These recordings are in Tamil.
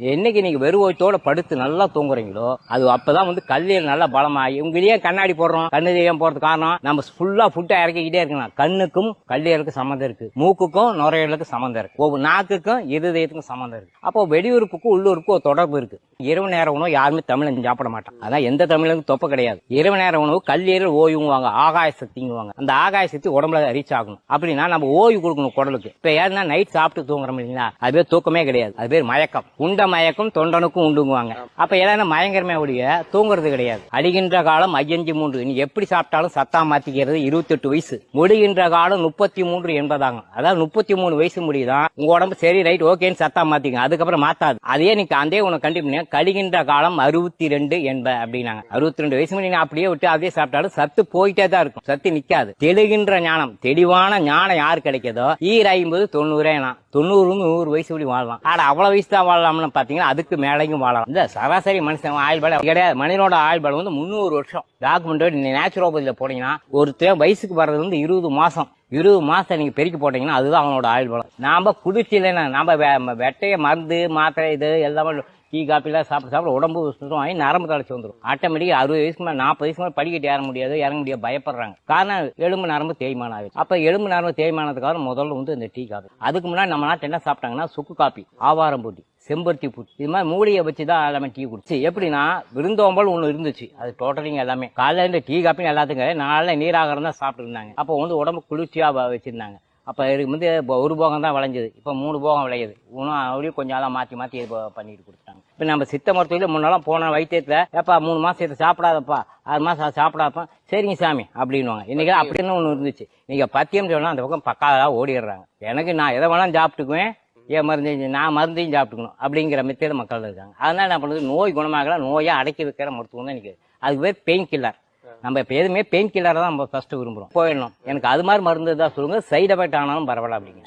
என்னைக்கு நீங்க வெறும் படுத்து நல்லா தூங்குறீங்களோ அது அப்பதான் வந்து கல்லீரல் நல்லா பலமாகி உங்களையே கண்ணாடி போடுறோம் கண்ணு தெரியாம போறது காரணம் நம்ம ஃபுல்லா ஃபுட்டா இறக்கிக்கிட்டே இருக்கலாம் கண்ணுக்கும் கல்லீரலுக்கும் சம்மந்தம் இருக்கு. மூக்குக்கும் நுரையீரலுக்கும் சம்மந்தம் இருக்கு. ஒவ்வொரு நாக்குக்கும் இருதயத்துக்கும் சம்மந்தம் இருக்கு. அப்போ வெளியுறுப்புக்கும் உள்ளூருக்கும் ஒரு தொடர்பு இருக்கு. இரவு நேர உணவு யாருமே தமிழன் சாப்பிட மாட்டான். அதான் எந்த தமிழனுக்கும் தொப்ப கிடையாது. இரவு நேர உணவு கல்லீரல் ஓய்வுங்குவாங்க ஆகாய சக்திங்குவாங்க. அந்த ஆகாய சக்தி உடம்புல ரீச் ஆகணும். அப்படின்னா நம்ம ஓய்வு கொடுக்கணும் குடலுக்கு. இப்ப ஏன்னா நைட் சாப்பிட்டு தூங்குறோம் இல்லைங்களா? அது பேர் தூக்கமே கிடையாது. அது பேர் மயக்கம். உண்ட மயக்கம் தொண்டனுக்கும் உண்டுங்குவாங்க. அப்ப ஏதாவது மயங்கரமே ஒழிய தூங்குறது கிடையாது. அடிகின்ற காலம் ஐயஞ்சு மூன்று. நீ எப்படி சாப்பிட்டாலும் சத்தா மாத்திக்கிறது இருபத்தெட்டு வயசு. முடிகின்ற காலம் முப்பத்தி மூன்று என்பதாங்க. அதாவது முப்பத்தி மூணு வயசு முடியுதான். உங்க உடம்பு சரி ரைட் ஓகேன்னு சத்தா மாத்திங்க அதுக்கப்புறம் மாத்தாது. அதே நீ அதே உனக்கு கண்டிப்பா கழிகின்ற காலம் அறுபத்தி ரெண்டு என்ப அப்படின்னாங்க. அறுபத்தி ரெண்டு வயசு முடி நீ அப்படியே விட்டு அதே சாப்பிட்டாலும் சத்து போயிட்டே தான் இருக்கும். சத்து நிக்காது. தெளிகின்ற ஞானம் தெளிவான ஞானம் யார் கிடைக்கதோ? ஈர் ஐம்பது தொண்ணூறே நான் தொண்ணூறு நூறு வயசு வரை வாழலாம். ஆனா அவ்வளவு வயசு தான் வாழலாம்னு பாத்தீங்கன்னா அதுக்கு மேலையும் வாழலாம். இந்த சராசரி மனுஷன் ஆயுள் பலம் கிடையாது. மனிதனோட ஆயுள் பலம் வந்து முந்நூறு வருஷம். டாக்குமெண்ட் நேச்சுரோபதியில போனீங்கன்னா ஒருத்தர் வயசுக்கு வர்றது வந்து இருபது மாசம். இருபது மாசம் நீங்க பெருக்கி போட்டீங்கன்னா அதுதான் அவனோட ஆயுள் பலம் நாம குடிச்சில்லைன்னா நாம வெ- வெட்டைய மருந்து மாத்திரை இது எல்லாமே டீ காப்பிலாம் சாப்பிட சாப்பிட உடம்பு சுத்தம் ஆகி நரம்பு தளர்ச்சி வந்துடும் ஆட்டோமேட்டிக் அறுபது வயசுக்கு மேலே நாற்பது வயசுக்கு மேலே படிக்கட்டு ஏற முடியாது இறங்க முடியாது பயப்படுறாங்க. காரணம் எலும்பு நரம்பு தேய்மானம் ஆகுது அப்போ எலும்பு நரம்பு தேய்மானத்துக்காக முதல்ல வந்து இந்த டீ காப்பி அதுக்கு முன்னாடி நம்ம நாட்டில் என்ன சாப்பிட்டாங்கன்னா சுக்கு காப்பி ஆவாரம் பூட்டி செம்பருத்தி பூ இது மாதிரி மூலிகை வச்சு தான் எல்லாமே டீ குடிச்சு. எப்படின்னா விருந்தோம்பல் ஒன்று இருந்துச்சு. அது டோட்டலிங் எல்லாமே. காலையில் டீ காப்பின்னு எல்லாத்துக்கும் நாளில் நீராகாரம் தான் அப்போ வந்து உடம்பு குளிர்ச்சியாக வச்சிருந்தாங்க. அப்போ இதுக்கு வந்து இப்போ ஒரு போகம் தான் விளைஞ்சது. இப்போ மூணு போகம் விளையுது. இன்னும் அப்படியும் கொஞ்சம் நாளாக மாற்றி மாற்றி இது பண்ணிட்டு கொடுத்தாங்க இப்போ நம்ம சித்த மருத்துவத்தில் முன்னெல்லாம் போன வைத்தியத்தில் ஏப்பா மூணு மாதம் இதை சாப்பிடாதப்பா ஆறு மாதம் சாப்பிடாதப்பா. சரிங்க சாமி அப்படின்னுவாங்க. இன்னைக்கு அப்படின்னு ஒன்று இருந்துச்சு. நீங்கள் பத்தியம் சொன்னால் அந்த பக்கம் பக்காவாக ஓடிடுறாங்க. எனக்கு நான் எதை வேணாலும் சாப்பிட்டுக்குவேன். ஏன் மருந்து நான் மருந்தையும் சாப்பிட்டுக்கணும் அப்படிங்கிற மெத்தேடு மக்கள் இருக்காங்க. அதனால் என்ன பண்ணுறது நோய் குணமாகலாம் நோயாக அடக்கி வைக்கிற மருத்துவம் தான் நிற்குது அதுக்கு பேர் பெயின் கில்லர் நம்ம இப்போ எதுவுமே பெயின் கில்லரை தான் நம்ம ஃபஸ்ட்டு விரும்புகிறோம் போயிடணும். எனக்கு அது மாதிரி மருந்து தான் சொல்லுங்கள் சைடு எஃபெக்ட் ஆனாலும் பரவாயில்ல அப்படிங்க.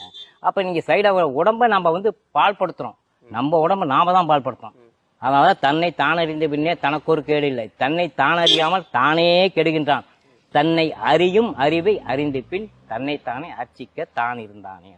அப்போ நீங்கள் சைடு உடம்பை நம்ம வந்து பால்படுத்துகிறோம் நம்ம உடம்பை நாம தான் பால்படுத்துறோம். அதனால தன்னை தானறிந்த பின்னே தனக்கு ஒரு கேடு இல்லை. தன்னை தானறியாமல் தானே கெடுகின்றான். தன்னை அறியும் அறிவை அறிந்த பின் தன்னை தானே அர்ச்சிக்க தான் இருந்தானே